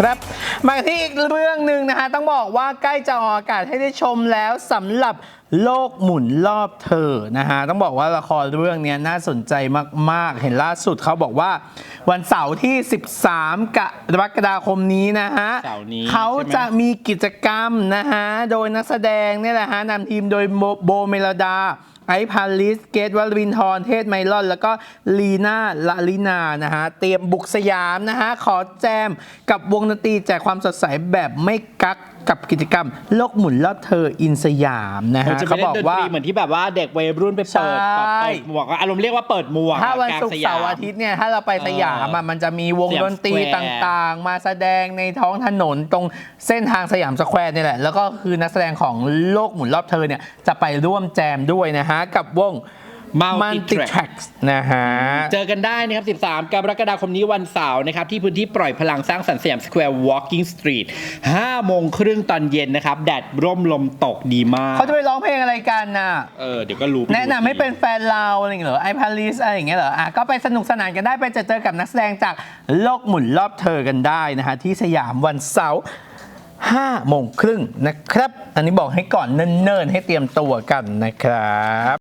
ครับมาที่อีกเรื่องหนึ่งนะคะต้องบอกว่าใกล้จะออกอากาศให้ได้ชมแล้วสำหรับโลกหมุนรอบเธอนะฮะต้องบอกว่าละครเรื่องนี้น่าสนใจมาก ๆ เห็นล่าสุดเขาบอกว่า วันเสาร์ที่ 13กรกฎาคมนี้นะฮะเสาร์นี้เขาใช่ไหมจะมีกิจกรรมนะฮะโดยนักแสดงเนี่ยแหละฮะนำทีมโดยโบโบเมลดา ไอซ์พาลิส เกตวัลวินทรเทศไมลอน แล้วก็ลีน่าลาลินานะฮะ เตรียมบุกสยามนะฮะ ขอแจมกับวงดนตรีแจกความสดใสแบบไม่กักกับกิจกรรมโลกหมุนรอบเธออินสยามนะเราฮะจะไปเขาเล่บอนกดนว่าตรีเหมือนที่แบบว่าเด็กวัยรุ่นไปเปิดใช่แบบเปิดหมวกอารมณ์เรียกว่าเปิดหมวกถ้าวันกลงศุกร์สยมเสาร์อาทิตย์เนี่ยถ้าเราไปสยามอะมันจะมีวงสยามดนตรีสแควร์ต่างๆ มาแสดงในท้องถนนตรงเส้นทางสยามสแควร์นี่แหละแล้วก็คือนักแสดงของโลกหมุนรอบเธอเนี่ยจะไปร่วมแจมด้วยนะฮะกับวง Multi Multi Track Tracks นะฮะ เจอกันได้นะครับ 13 กรกฎาคมนี้วันเสาร์นะครับ ที่พื้นที่ปล่อยพลังสร้างสรรค์สยามสแควร์ Walking Street 5โมงครึ่งตอนเย็นนะครับ แดดร่มลมตกดีมาก เขาจะไปร้องเพลงอะไรกันน่ะ เออ เดี๋ยวก็รู้แนะนำให้เป็นแฟนเราอะไรอย่างเงี้ยเหรอไอพาริสอะไรอย่างเงี้ยเหรออะก็ไปสนุกสนานกันได้ไปเจอเจอกับนักแสดงจากโลกหมุนรอบเธอกันได้นะฮะที่สยามวันเสาร์ 5โมงครึ่งนะครับ อันนี้บอกให้ก่อนเนิ่นๆ ให้เตรียมตัวกันนะครับ